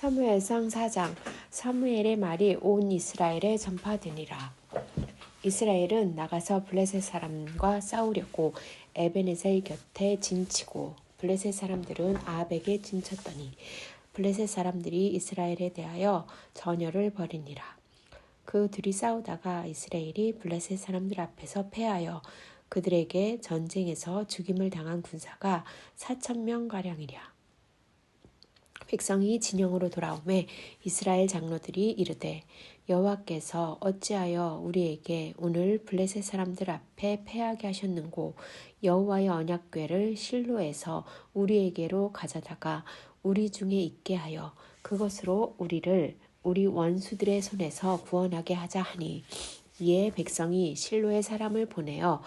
사무엘상 4장 사무엘의 말이 온 이스라엘에 전파되니라. 이스라엘은 나가서 블레셋 사람과 싸우려고 에베네셀 곁에 진치고 블레셋 사람들은 아합에게 진쳤더니 블레셋 사람들이 이스라엘에 대하여 전열을 벌이니라. 그 둘이 싸우다가 이스라엘이 블레셋 사람들 앞에서 패하여 그들에게 전쟁에서 죽임을 당한 군사가 4천 명 가량이랴. 백성이 진영으로 돌아오매 이스라엘 장로들이 이르되 여호와께서 어찌하여 우리에게 오늘 블레셋 사람들 앞에 패하게 하셨는고? 여호와의 언약궤를 실로에서 우리에게로 가져다가 우리 중에 있게 하여 그것으로 우리를 우리 원수들의 손에서 구원하게 하자 하니 이에 백성이 실로의 사람을 보내어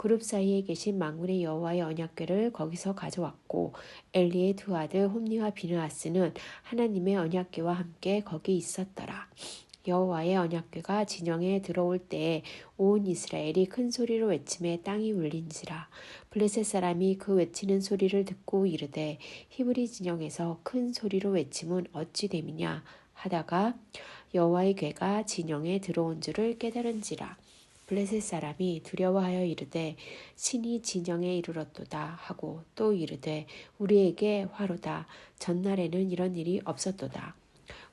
그룹 사이에 계신 망군의 여호와의 언약궤를 거기서 가져왔고 엘리의 두 아들 홈니와 비느아스는 하나님의 언약궤와 함께 거기 있었더라. 여호와의 언약궤가 진영에 들어올 때에 온 이스라엘이 큰 소리로 외침에 땅이 울린지라. 블레셋 사람이 그 외치는 소리를 듣고 이르되 히브리 진영에서 큰 소리로 외침은 어찌 됨이냐? 하다가 여호와의 궤가 진영에 들어온 줄을 깨달은지라 블레셋 사람이 두려워하여 이르되 신이 진영에 이르렀도다 하고 또 이르되 우리에게 화로다. 전날에는 이런 일이 없었도다.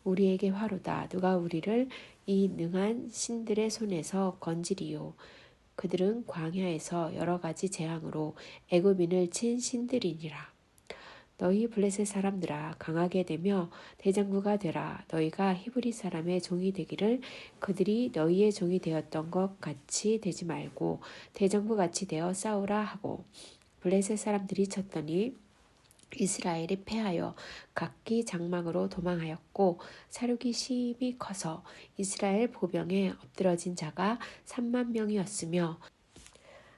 우리에게 화로다. 누가 우리를 이 능한 신들의 손에서 건지리요? 그들은 광야에서 여러 가지 재앙으로 애굽인을 친 신들이니라 너희 블레셋 사람들아 강하게 되며 대장부가 되라. 너희가 히브리 사람의 종이 되기를 그들이 너희의 종이 되었던 것 같이 되지 말고 대장부 같이 되어 싸우라 하고 블레셋 사람들이 쳤더니 이스라엘이 패하여 각기 장막으로 도망하였고 사륙이 심히 커서 이스라엘 보병에 엎드러진 자가 3만 명이었으며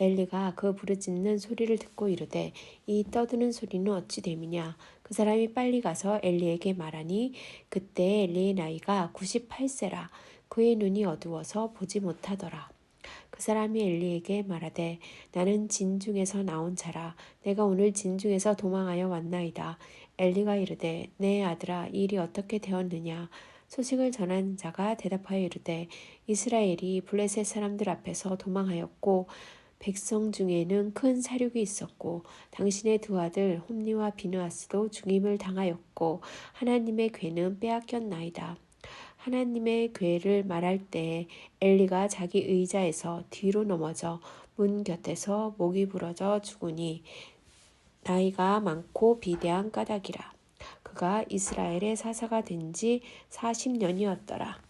엘리가 그 부르짖는 소리를 듣고 이르되 이 떠드는 소리는 어찌 됨이냐? 그 사람이 빨리 가서 엘리에게 말하니 그때 엘리의 나이가 98세라. 그의 눈이 어두워서 보지 못하더라. 그 사람이 엘리에게 말하되 나는 진중에서 나온 자라. 내가 오늘 진중에서 도망하여 왔나이다. 엘리가 이르되 내 아들아 이 일이 어떻게 되었느냐? 소식을 전한 자가 대답하여 이르되 이스라엘이 블레셋 사람들 앞에서 도망하였고 백성 중에는 큰 사륙이 있었고 당신의 두 아들 홈니와 비누아스도 죽임을 당하였고 하나님의 괴는 빼앗겼나이다. 하나님의 괴를 말할 때 엘리가 자기 의자에서 뒤로 넘어져 문 곁에서 목이 부러져 죽으니 나이가 많고 비대한 까닭이라. 그가 이스라엘의 사사가 된 지 40년이었더라.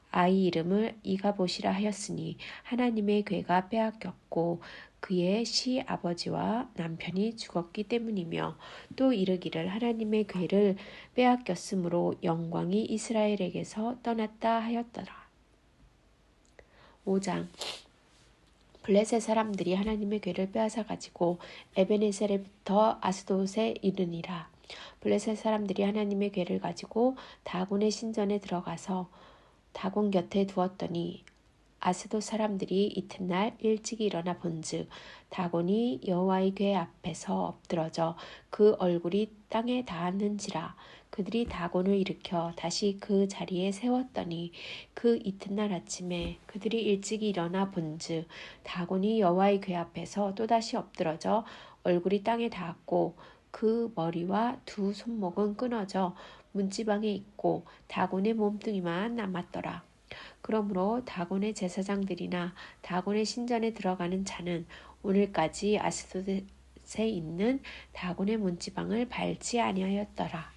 아이 이름을 이가보시라 하였으니 하나님의 괴가 빼앗겼고 그의 시 아버지와 남편이 죽었기 때문이며 또 이르기를 하나님의 괴를 빼앗겼으므로 영광이 이스라엘에게서 떠났다 하였더라. 5장 블레셋 사람들이 하나님의 괴를 빼앗아 가지고 에베네셀에부터 아스돗에 이르니라. 블레셋 사람들이 하나님의 괴를 가지고 다곤의 신전에 들어가서 다곤 곁에 두었더니 아스도 사람들이 이튿날 일찍 일어나 본즉 다곤이 여호와의 궤 앞에서 엎드러져 그 얼굴이 땅에 닿았는지라 그들이 다곤을 일으켜 다시 그 자리에 세웠더니 그 이튿날 아침에 그들이 일찍 일어나 본즉 다곤이 여호와의 궤 앞에서 또다시 엎드러져 얼굴이 땅에 닿았고 그 머리와 두 손목은 끊어져 문지방에 있고 다곤의 몸뚱이만 남았더라. 그러므로 다곤의 제사장들이나 다곤의 신전에 들어가는 자는 오늘까지 아스도데 에 있는 다곤의 문지방을 밟지 아니하였더라.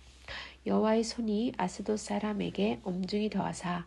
여호와의 손이 아스돗 사람에게 엄중히 더하사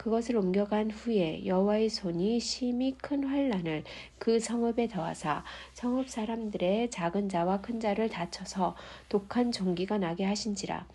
그것을 옮겨간 후에 여호와의 손이 심히 큰 환란을 그 성읍에 더하사 성읍 사람들의 작은 자와 큰 자를 다쳐서 독한 종기가 나게 하신지라.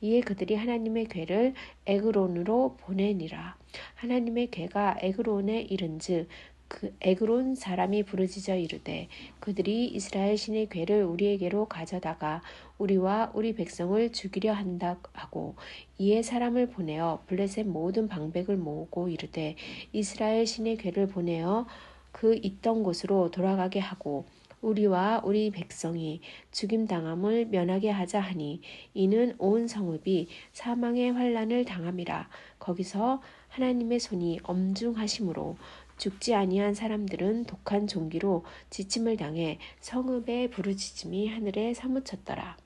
이에 그들이 하나님의 괴를 에그론으로 보내니라. 하나님의 괴가 에그론에 이른즉 그 에그론 사람이 부르짖어 이르되 그들이 이스라엘 신의 괴를 우리에게로 가져다가 우리와 우리 백성을 죽이려 한다 하고 이에 사람을 보내어 블레셋 모든 방백을 모으고 이르되 이스라엘 신의 괴를 보내어 그 있던 곳으로 돌아가게 하고 우리와 우리 백성이 죽임 당함을 면하게 하자 하니 이는 온 성읍이 사망의 환란을 당함이라 거기서 하나님의 손이 엄중하심으로 죽지 아니한 사람들은 독한 종기로 지침을 당해 성읍의 부르짖음이 하늘에 사무쳤더라.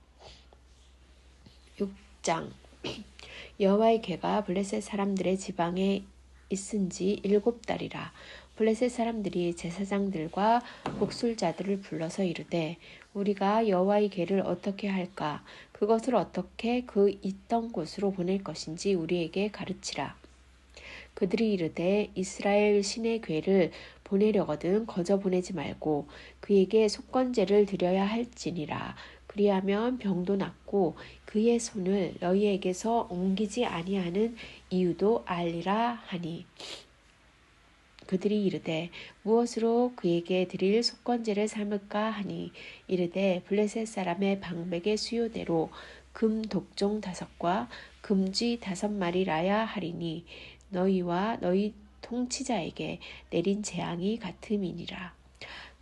6장 여호와의 개가 블레셋 사람들의 지방에 있은지 일곱 달이라. 블레셋 사람들이 제사장들과 목술자들을 불러서 이르되 우리가 여호와의 개를 어떻게 할까 그것을 어떻게 그 있던 곳으로 보낼 것인지 우리에게 가르치라. 그들이 이르되 이스라엘 신의 괴를 보내려거든 거저 보내지 말고 그에게 속건제를 드려야 할지니라. 그리하면 병도 낫고 그의 손을 너희에게서 옮기지 아니하는 이유도 알리라 하니 그들이 이르되 무엇으로 그에게 드릴 속건제를 삼을까 하니 이르되 블레셋 사람의 방백의 수요대로 금 독종 다섯과 금쥐 다섯 마리라야 하리니 너희와 너희 통치자에게 내린 재앙이 같음이니라.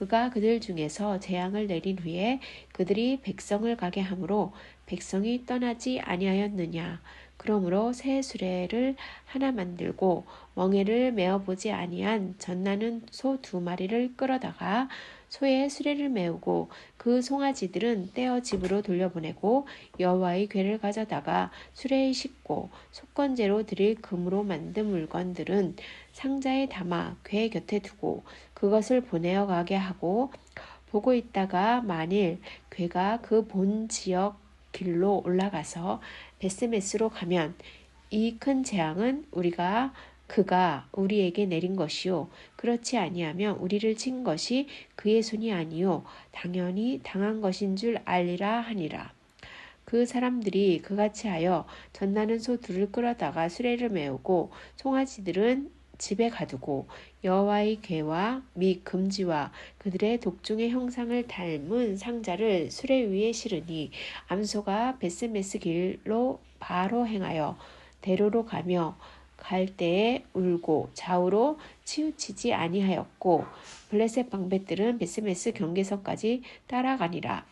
그가 그들 중에서 재앙을 내린 후에 그들이 백성을 가게 하므로 백성이 떠나지 아니하였느냐? 그러므로 새 수레를 하나 만들고 멍에를 메어 보지 아니한 전나는 소 두 마리를 끌어다가 소의 수레를 메우고 그 송아지들은 떼어 집으로 돌려보내고 여호와의 괴를 가져다가 수레에 싣고 속건제로 드릴 금으로 만든 물건들은 상자에 담아 괴 곁에 두고 그것을 보내어 가게 하고 보고 있다가 만일 괴가 그 본 지역 길로 올라가서 베스메스로 가면 이 큰 재앙은 우리가 그가 우리에게 내린 것이요 그렇지 아니하면 우리를 친 것이 그의 손이 아니요 당연히 당한 것인 줄 알리라 하니라. 그 사람들이 그같이 하여 전나는 소 둘을 끌어다가 수레를 메우고 송아지들은 집에 가두고 여호와의 괴와 미 금지와 그들의 독중의 형상을 닮은 상자를 수레 위에 실으니 암소가 베스메스 길로 바로 행하여 대로로 가며 갈 때에 울고 좌우로 치우치지 아니하였고 블레셋 방배들은 베스메스 경계선까지 따라가니라.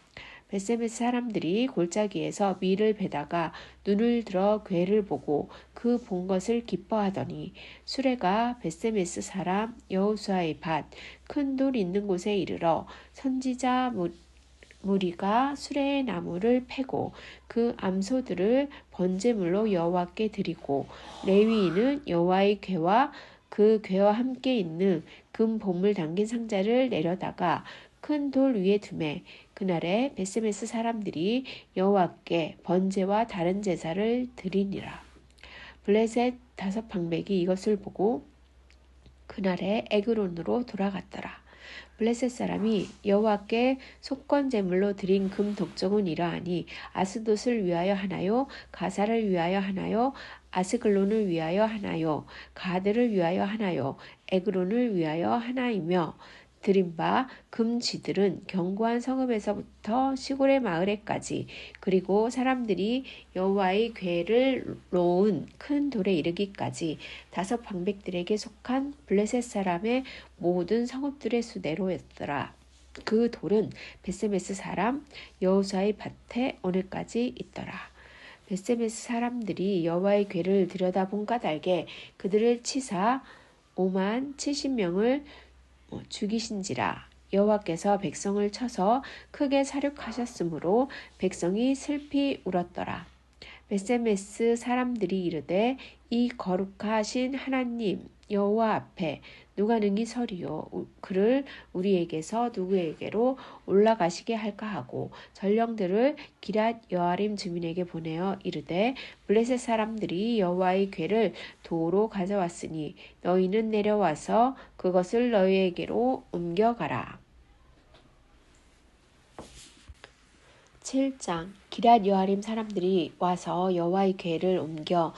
베세메스 사람들이 골짜기에서 밀을 베다가 눈을 들어 괴를 보고 그 본 것을 기뻐하더니 수레가 베세메스 사람 여호수아의 밭 큰 돌 있는 곳에 이르러 선지자 무리가 수레의 나무를 패고 그 암소들을 번제물로 여호와께 드리고 레위인은 여호와의 괴와 그 괴와 함께 있는 금 보물 담긴 상자를 내려다가 큰 돌 위에 두매 그날에 베스메스 사람들이 여호와께 번제와 다른 제사를 드리니라. 블레셋 다섯 방백이 이것을 보고 그날에 에그론으로 돌아갔더라. 블레셋 사람이 여호와께 속건 제물로 드린 금 독종은 이러하니 아스돗을 위하여 하나요 가사를 위하여 하나요 아스글론을 위하여 하나요 가드를 위하여 하나요 에그론을 위하여 하나이며 드린 바 금쥐들은 견고한 성읍에서부터 시골의 마을에까지 그리고 사람들이 여호와의 궤를 놓은 큰 돌에 이르기까지 다섯 방백들에게 속한 블레셋 사람의 모든 성읍들의 수대로였더라. 그 돌은 베세메스 사람 여호사의 밭에 오늘까지 있더라. 베세메스 사람들이 여호와의 궤를 들여다본 까닭에 그들을 치사 5만 70명을 어, 죽이신지라 여호와께서 백성을 쳐서 크게 사륙하셨으므로 백성이 슬피 울었더라. 베세메스 사람들이 이르되 이 거룩하신 하나님 여호와 앞에 누가 능히 서리요 그를 우리에게서 누구에게로 올라가시게 할까 하고 전령들을 기랏 여아림 주민에게 보내어 이르되 블레셋 사람들이 여호와의 궤를 도로 가져왔으니 너희는 내려와서 그것을 너희에게로 옮겨가라. 7장 기랏 여아림 사람들이 와서 여호와의 궤를 옮겨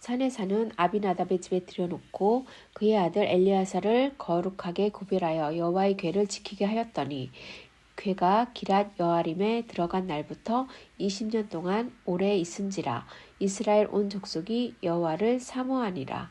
산에 사는 아비나답의 집에 들여놓고 그의 아들 엘리아사를 거룩하게 구별하여 여호와의 궤를 지키게 하였더니 궤가 기랏 여아림에 들어간 날부터 20년 동안 오래 있은지라. 이스라엘 온 족속이 여호와를 사모하니라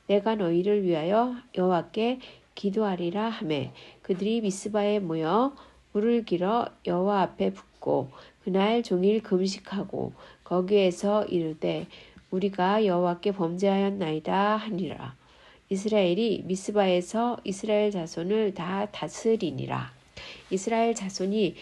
내가 너희를 위하여 여호와께 기도하리라 하매 그들이 미스바에 모여 물을 길어 여호와 앞에 붓고 그날 종일 금식하고 거기에서 이르되 우리가 여호와께 범죄하였나이다 하니라. 이스라엘이 미스바에서 이스라엘 자손을 다 다스리니라. 이스라엘 자손이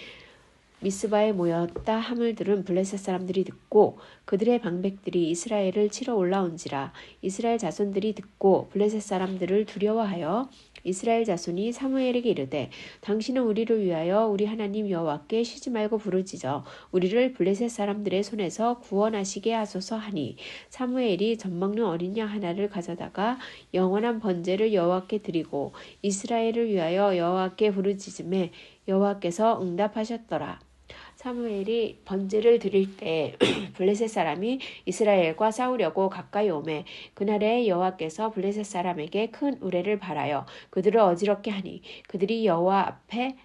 미스바에 모였다 함을 들은 블레셋 사람들이 듣고 그들의 방백들이 이스라엘을 치러 올라온지라 이스라엘 자손들이 듣고 블레셋 사람들을 두려워하여 이스라엘 자손이 사무엘에게 이르되 당신은 우리를 위하여 우리 하나님 여호와께 쉬지 말고 부르짖어 우리를 블레셋 사람들의 손에서 구원하시게 하소서 하니 사무엘이 젖먹는 어린 양 하나를 가져다가 영원한 번제를 여호와께 드리고 이스라엘을 위하여 여호와께 부르짖음에 여호와께서 응답하셨더라. 사무엘이 번제를 드릴 때 블레셋 사람이 이스라엘과 싸우려고 가까이 오매 그날에 여호와께서 블레셋 사람에게 큰 우레를 발하여 그들을 어지럽게 하니 그들이 여호와 앞에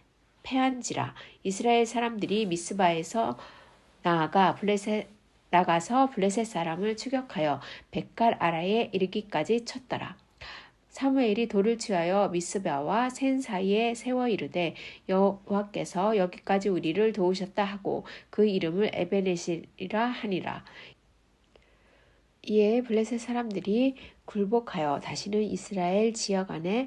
패한지라 이스라엘 사람들이 미스바에서 나아가 블레셋 나가서 블레셋 사람을 추격하여 백갈 아라에 이르기까지 쳤더라. 사무엘이 돌을 취하여 미스바와 센 사이에 세워 이르되 여호와께서 여기까지 우리를 도우셨다 하고 그 이름을 에베네시라 하니라. 이에 블레셋 사람들이 굴복하여 다시는 이스라엘 지역 안에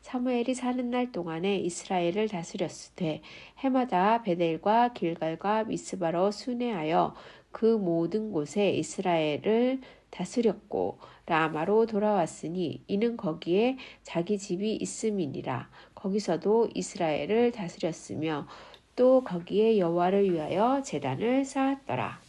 사무엘이 사는 날 동안에 이스라엘을 다스렸으되 해마다 베델과 길갈과 미스바로 순회하여 그 모든 곳에 이스라엘을 다스렸고 라마로 돌아왔으니 이는 거기에 자기 집이 있음이니라 거기서도 이스라엘을 다스렸으며 또 거기에 여호와를 위하여 제단을 쌓았더라.